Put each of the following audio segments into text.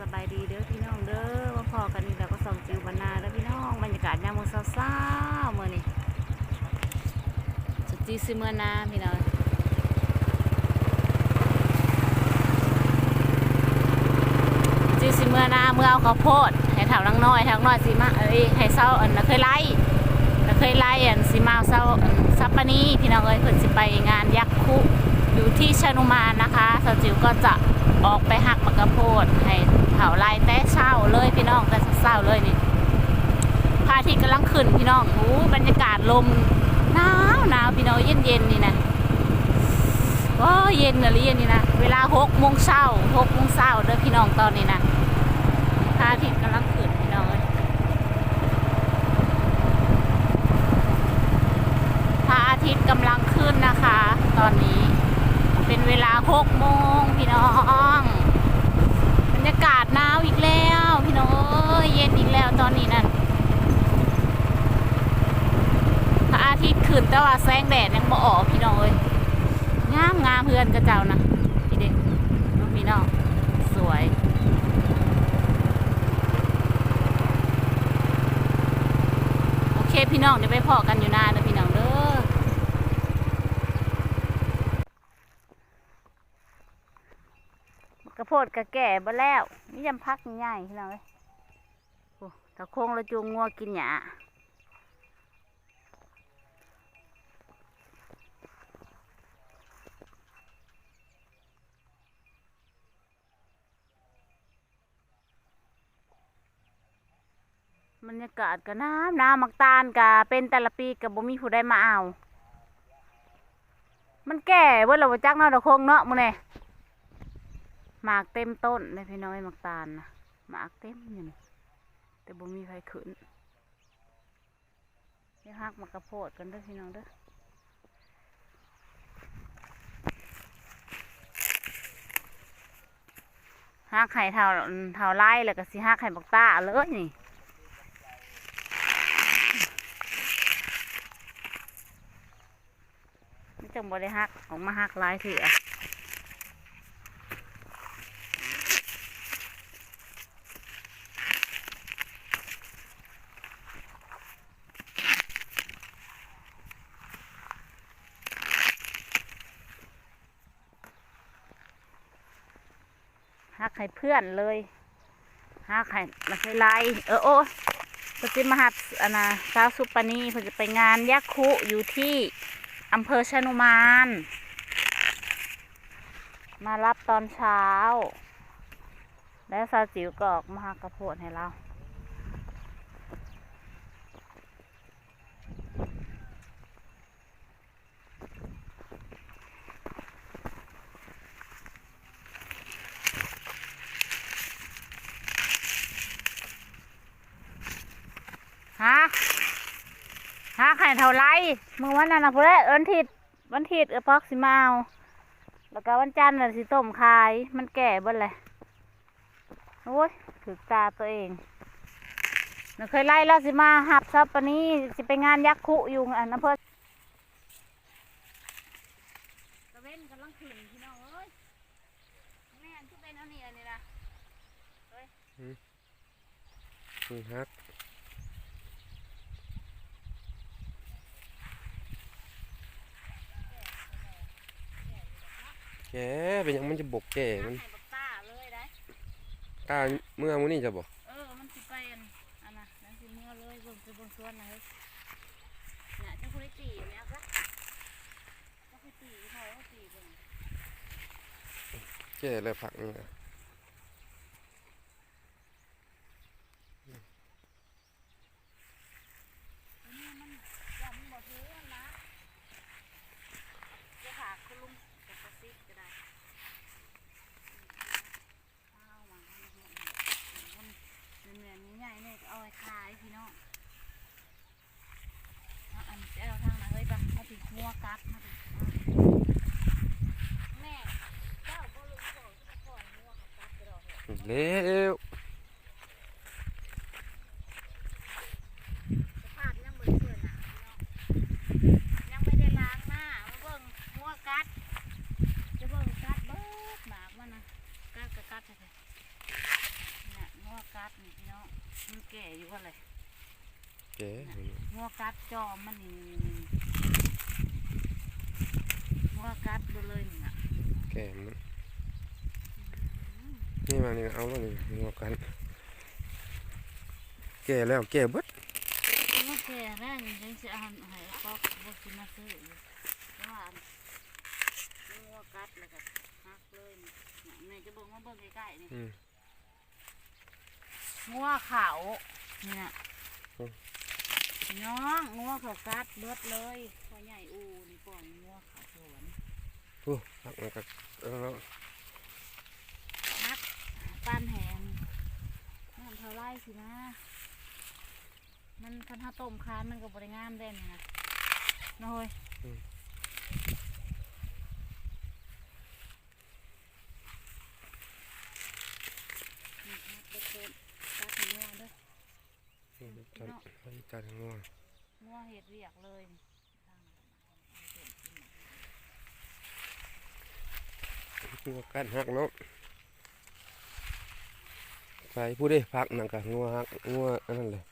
สบายดีเด้อพี่น้องเด้อมาพอกันนี่เราก็ส่องจิวบรรณาเด้อพี่น้องบรรยากาศยามมื้อเช้าๆมื้อนี้สุดจีซิเมื่อนาพี่น้องจีซิเมื่อนาเมื่อเอาข้าวโพดให้ถาวนังน้อยทางน้อยสิมาเอ้ยให้เศร้าอันเคยไล่เคยไล่อันสิมาเศร้าซับปะนี้พี่น้องเอ้ยเพิ่นสิไปงานยักษ์คุอยู่ที่ชานุมานนะคะสจิวก็จะ ออกไปหักมะกะโพดให้เผาลายแต่เช้าเลยพี่น้องแต่เช้าเลยนี่พระอาทิตย์กำลังขึ้นพี่น้องโอ้บรรยากาศลมหนาวหนาวพี่น้องเย็นเย็นๆนี่นะว้เย็นอะไรเย็นนี่นะเวลาหกโมงเช้าหกโมงเช้าเด้อพี่น้องตอนนี้นะพระอาทิตย์กำลังขึ้นพี่น้องเอ้ยพระอาทิตย์กำลังขึ้นนะคะ ตอนนี้ เป็นเวลาหกโมงพี่น้องบรรยากาศหนาวอีกแล้ว พี่น้องเอ้ยเย็นอีกแล้วตอนนี้นั่นพระอาทิตย์ขึ้นแต่ว่าแสงแดดยังบ่ออกพี่น้องเอ้ยงามงามเพื่อนกระเจ้านะพี่เด็กน้องพี่น้องสวยโอเคพี่น้องเดี๋ยวไปพอกันอยู่หน้าเด้อพี่น้องเด้อ กระโพดกระแก่บ่แล้วนี่ยำพักง่ายๆพี่น้องเอ้ยโอ้ตะโคงละจูงงัวกินหญ้าบรรยากาศก็น้ำน้ำมักตาลกะเป็นแต่ละปีกับบ่มีผู้ใดมาเอา มันแก่เว้ยเราจักเนาะตะโคงเนาะมื้อนี้ หมากเต็มต้นเลยพี่น้อยหมากตาลนะหมากเต็มอยู่นี่แต่บ่มีไฟขึ้นเดี๋ยวหักหมากกระโพดกันเด้อพี่น้องเด้อหักไข่เท่าเท่าไล่แล้วก็สิหักไข่บักตาเลยนี่จังบ่ได้หักออกมาหักลายเถื่อ หาไข่เพื่อนเลยหาไข่มาใส่ลายเออโอ้ปฏิมหัสอันาสาวสุปนีเพิ่นจะไปงานยักคุอยู่ที่อำเภอชนุมาน มารับตอนเช้า แล้วสาวจิ๋วก็ออกมาหากระโพดให้เรา ฮะฮะไข่ เท่าไรมือวันนั้นนะเพื่อนวันทิศวันทิศเออพอกสิมาเอาแล้วก็วันจันทร์น่ะสิต้มขาย มันแก่เบิ้เลยโอ้ยถือตาตัวเองหนูเคยไล่แล้วสิมาหับซับปานนี้สิไปงานยักษ์คุอยู่อันนั้นเพื่อตะเว้นกำลังขึ้นพี่น้องเอ้ยแม่นที่เป็นเอานี่อันนี้นะนี่ฮัก แกเป็นหยังมันจะบกแกมัมันนให้บักต้าเลยได้ตาเมื่อมื้อนี้จะบอกเออ มันสิไปอันอันน่ะนั่นสิเมื่อเลยเบิ่งไปเบิ่งสวนนะเฮ้ยเนี่ยเจ้าคุณได้ตีไหมอะคะเจ้าคุณตีเขาเขาตีเบิ่ง แกเลยผักนี่นะ อันนี้มันอย่ามันบ่ถืออันนะเดี๋ยวฝากคุณลุงกับกระซิบก็ได้ข้าวมาให้เห็นมันเหนื่อยๆใหญ่ๆเนี่ยก็เอาไว้ขายพี่น้องเอาอันเจ้าทางนะเฮ้ยปะมาถึงหัวกัดมาถึงแม่เจ้าบ่รู้ของที่ก่อนหัวกับกัดไปดอก เหรอเร็วภาพยังบ่ได้เปื้อนหนาพี่น้องยังไม่ได้ล้างหน้ามาเบิ่งหัวกัดจะเบิ่งกัดเบิดหมากมันนะกัดกับกัดแท้ๆแก่อยู่ว่าอะไรแก่งัวกัดจอมมันนี่งัวกัดไปเลยนี่น่ะแก่มัน นี่มานี่เอาแล้วนี่งัวกัน แก่แล้วแก่เบิดงัวแก่แน่นี่ยังสิเอาให้ปอกบ่สิมาซื้ออยู่เพราะว่างัวกัดแล้วก็หักเลยนี่น่ะแม่จะเบิ่งมาเบิ่งใกล้ๆนี่อืมงัวขาวนี่น่ะอืมน้องงัวเขากัดเบิดเลยพ่อใหญ่อูนี่ป่องงัวขาวสวนโอ้ผักมันก็เออแล้วฮัก ป้านแหนน้ำเท่าไรสินะ มันคันถ้าต้มคานมันก็บริงามเด่นนะน้อยนี่ครับเด็กเกินตัดให้งัวเด้ออืมจัดให้จัดงัวงัวเห็ดเรียกเลยนี่งัวกันหักเนาะ ใส่ผู้ได้พักนั่นก็งัวหักงัวอันนั้นเลย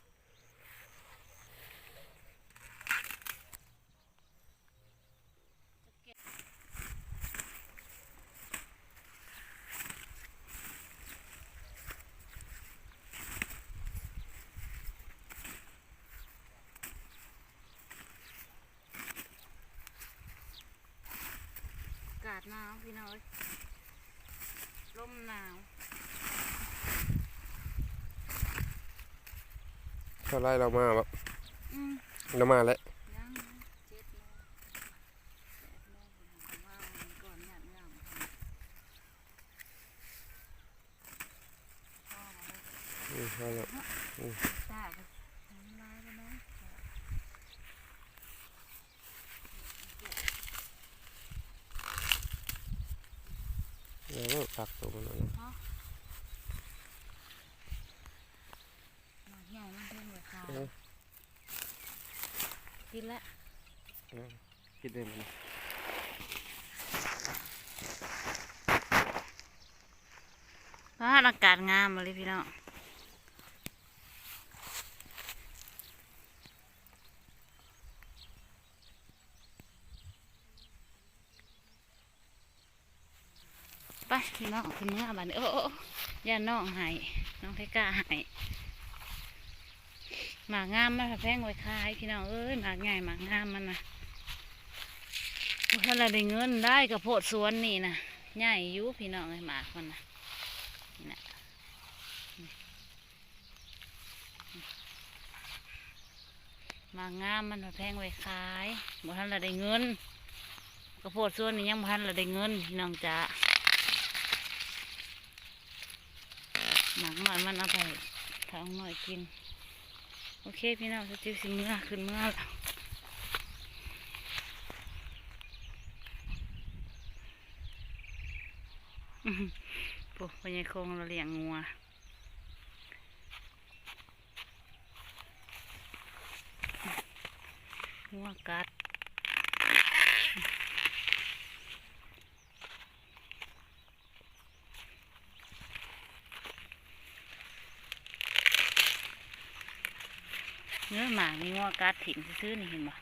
อากาศหนาวพี่น้อยลมหนาว เท่าไรเรามาแบบอืมเรามาแล้วยังเจ็ดโมงแปดโมงผมว่าก่อนหยาดเงาพ่อมาเลยอืมเอาละจ้าก็ทำลายไปน้องแล้วก็พักตัวมันนั่นน่ะ หนักใหญ่มันเพิ่งราคา เออ กินแล้วเออคิดได้มันก็อากาศงามมาเลยพี่น้องไปพี่น้องขึ้นเมื่อบัดนี้โอ้โอ้โอ้ย่าน้องหายน้องไทก้าหาย หมากงามมันแพงไว้ขายพี่น้องเอ้ยหมากใหญ่หมากงามมันนะเมื่อไรได้เงินได้กับโพดสวนนี่นะใหญ่ยุพี่น้องไอ้หมากมันนะนะหมากงามมันแพงไว้ขายบ่ทันละได้เงินกระโพดสวนนี่ยังบ่ทันละได้เงินพี่น้องจ๋าหนักหน่อยมันเอาไปทางหน่อยกิน โอเคพี่น้องสติวสิเมื่อขึ้นเมื่อแล้วปุ๊บพญายโคงเราเลี้ยงงัวงัวกัด เนื้อ หมานี่งัวกัดถิ่นซื้อนี่เห็นบ่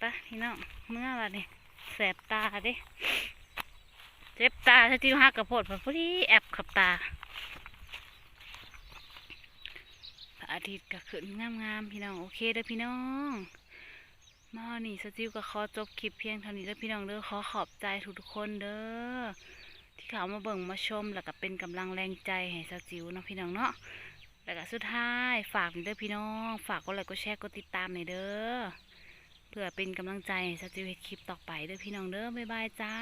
ปะพี่น้องเมื่อวานนี่แสบตาเด้เจ็บตาถ้าจิ้วหักกระโพดพอดีแอบขับตาพระอาทิตย์ก็ขึ้นงามๆพี่น้องโอเคเด้อพี่น้องมานี่สจิวก็ขอจบคลิปเพียงเท่านี้เด้อพี่น้องเด้อขอขอบใจทุกคนเด้อที่เขามาเบิ่งมาชมแล้วก็เป็นกำลังแรงใจให้สจิวเนาะพี่น้องเนาะ แล้วก็สุดท้ายฝากเด้อพี่น้อง ฝากกดไลค์กดแชร์กดติดตามหน่อยเด้อเพื่อเป็นกำลังใจสจิวเฮ็ดคลิปต่อไปเด้อพี่น้องเด้อบ๊ายบายจ้า